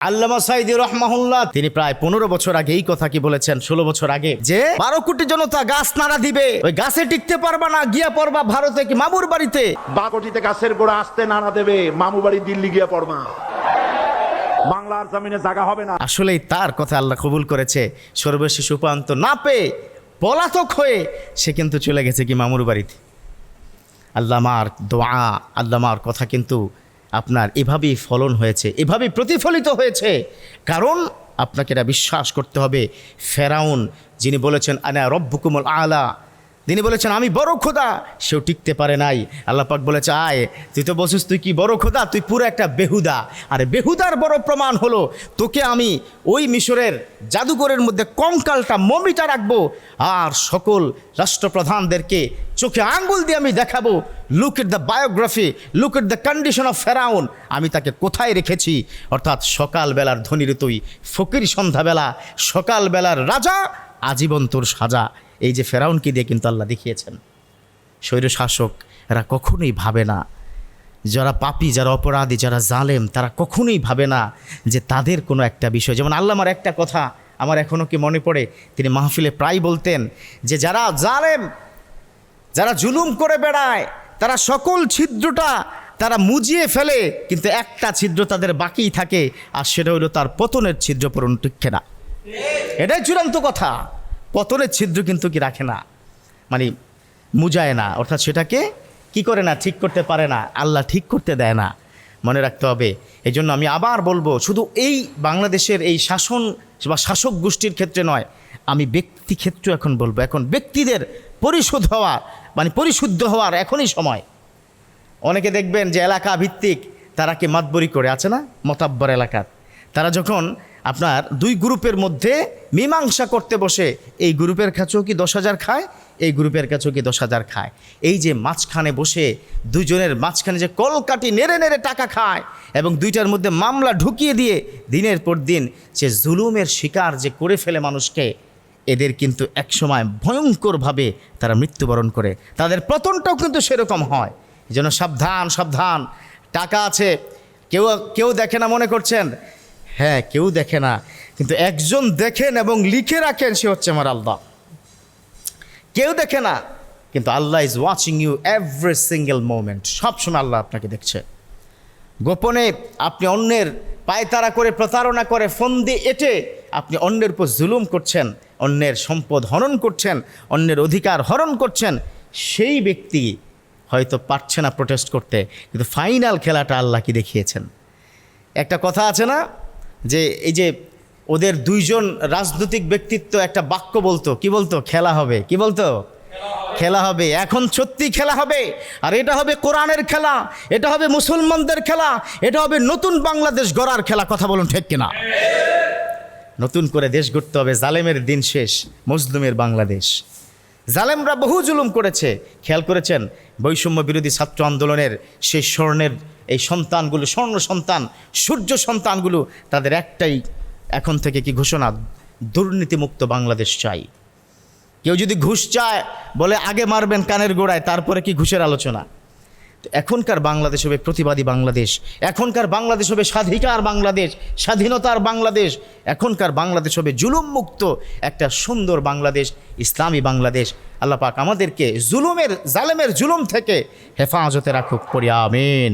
আল্লামা সাইদি রহমাহুল্লাহ তিনি প্রায় পনেরো বছর আগে এই কথা কি বলেছেন? ষোলো বছর আগে যে বারো কোটি জনতা গাছ নাড়া দিবে ওই গাছে টিকতে পারবা না গিয়া পড়বা ভারতে কি মামুর বাড়িতে? বাগটিতে গাছের গোড়া আসতে নাড়া দেবে মামু বাড়ি দিল্লি গিয়া পড়বা। বাংলার জমিনে জায়গা হবে না। আসলেই তার কথা আল্লাহ কবুল করেছে। সর্বশেষ উপান্ত না পেয়ে পলাতক হয়ে সে কিন্তু চলে গেছে কি মামুর বাড়িতে। আল্লামার দোয়া আল্লামার কথা কিন্তু আপনার এভাবেই ফলন হয়েছে, এভাবেই প্রতিফলিত হয়েছে। কারণ আপনাকে এটা বিশ্বাস করতে হবে, ফেরাউন, যিনি বলেছেন, আনা রব্বুকুমল আলা তিনি বলেছেন, আমি বড় খোদা। সেও টিকতে পারে নাই। আল্লাপাক বলেছে, আয়, তুই তো বলছিস তুই কি বড় খোদা? তুই পুরো একটা বেহুদা। আরে বেহুদার বড় প্রমাণ হলো, তোকে আমি ওই মিশরের জাদুঘরের মধ্যে কঙ্কালটা, মমিটা রাখব আর সকল রাষ্ট্রপ্রধানদেরকে চোখে আঙ্গুল দিয়ে আমি দেখাবো। Look at the biography look at the condition of ফেরাউন আমি তাকে কোথায় রেখেছি? অর্থাৎ সকালবেলার ধনীর তুই ফকির সন্ধ্যাবেলা, সকালবেলার রাজা, আজীবন তোর সাজা। এই যে ফেরাউনকে দিয়ে কিন্তু আল্লাহ দেখিয়েছেন। স্বৈরশাসক, এরা কখনোই ভাবে না। যারা পাপি, যারা অপরাধী, যারা জালেম, তারা কখনোই ভাবে না যে তাদের কোনো একটা বিষয়। যেমন আল্লাহ আমার একটা কথা আমার এখনও কি মনে পড়ে? তিনি মাহফিলে প্রায় বলতেন যে, যারা জালেম, যারা জুলুম করে বেড়ায়, তারা সকল ছিদ্রটা তারা মুজিয়ে ফেলে, কিন্তু একটা ছিদ্র তাদের বাকিই থাকে, আর সেটা হলো তার পতনের ছিদ্র পূরণ না এটাই চূড়ান্ত কথা। পতনের ছিদ্র কিন্তু কি রাখে না? মানে মুজায় না। অর্থাৎ সেটাকে কি করে না? ঠিক করতে পারে না। আল্লাহ ঠিক করতে দেয় না। মনে রাখতে হবে। এই জন্য আমি আবার বলব, শুধু এই বাংলাদেশের এই শাসন বা শাসক গোষ্ঠীর ক্ষেত্রে নয়, আমি ব্যক্তি ক্ষেত্র এখন বলব। এখন ব্যক্তিদের পরিশোধ হওয়া মানে পরিশুদ্ধ হওয়ার এখনই সময়। অনেকে দেখবেন যে এলাকা ভিত্তিক, তারা কি মাতবরি করে? আছে না? মতাব্বর এলাকার। তারা যখন আপনার দুই গ্রুপের মধ্যে মীমাংসা করতে বসে, এই গ্রুপের কাছেও কি দশ হাজার খায়? এই গ্রুপের কাছেও কি দশ হাজার খায়? এই যে মাঝখানে বসে দুজনের মাঝখানে যে কলকাটি নেড়ে নেড়ে টাকা খায় এবং দুইটার মধ্যে মামলা ঢুকিয়ে দিয়ে দিনের পর দিন সে জুলুমের শিকার যে করে ফেলে মানুষকে, এদের কিন্তু একসময় ভয়ঙ্করভাবে তারা মৃত্যুবরণ করে। তাদের পতনটাও কিন্তু সেরকম হয়। জন্য সাবধান সাবধান। টাকা আছে। কেউ কেউ দেখে না মনে করছেন? হ্যাঁ কেউ দেখে না। কিন্তু একজন দেখেন এবং লিখে রাখেন, সে হচ্ছে আমার আল্লাহ। কেউ দেখে না, কিন্তু Allah is watching you every single moment সবসময় আল্লাহ আপনাকে দেখছে। গোপনে আপনি অন্যের পায়তারা করে, প্রতারণা করে, ফোন দিয়ে এটে আপনি অন্যের উপর জুলুম করছেন, অন্যের সম্পদ হরণ করছেন, অন্যের অধিকার হরণ করছেন, সেই ব্যক্তি হয়তো পারছে না প্রোটেস্ট করতে। কিন্তু ফাইনাল খেলাটা আল্লাহ কি দেখিয়েছেন? একটা কথা আছে না যে এই যে ওদের দুইজন রাজনৈতিক ব্যক্তিত্ব একটা বাক্য বলতো, কি বলতো? খেলা হবে। কি বলতো? খেলা হবে। এখন সত্যি খেলা হবে। আর এটা হবে কোরআনের খেলা, এটা হবে মুসলমানদের খেলা, এটা হবে নতুন বাংলাদেশ গড়ার খেলা, কথা বলুন ঠিক কিনা? নতুন করে দেশ গড়তে হবে, জালেমের দিন শেষ, মজলুমের বাংলাদেশ। জালেমরা বহু জুলুম করেছে। খেয়াল করেছেন? বৈষম্য বিরোধী ছাত্র আন্দোলনের সেই স্বর্ণের এই সন্তানগুলো, স্বর্ণ সন্তান, সূর্য সন্তানগুলো তাদের একটাই এখন থেকে কি ঘোষণা? দুর্নীতিমুক্ত বাংলাদেশ চাই। কেউ যদি ঘুষ চায়, বলে আগে মারবেন কানের গোড়ায়, তারপরে কি ঘুষের আলোচনা? এখনকার বাংলাদেশ হবে প্রতিবাদী বাংলাদেশ। এখনকার বাংলাদেশ হবে স্বাধিকার বাংলাদেশ, স্বাধীনতার বাংলাদেশ। এখনকার বাংলাদেশ হবে জুলুম মুক্ত একটা সুন্দর বাংলাদেশ, ইসলামী বাংলাদেশ। আল্লাহ পাক আমাদেরকে জুলুমের, জালেমের জুলুম থেকে হেফাজতে রাখুক করিয়া আমিন।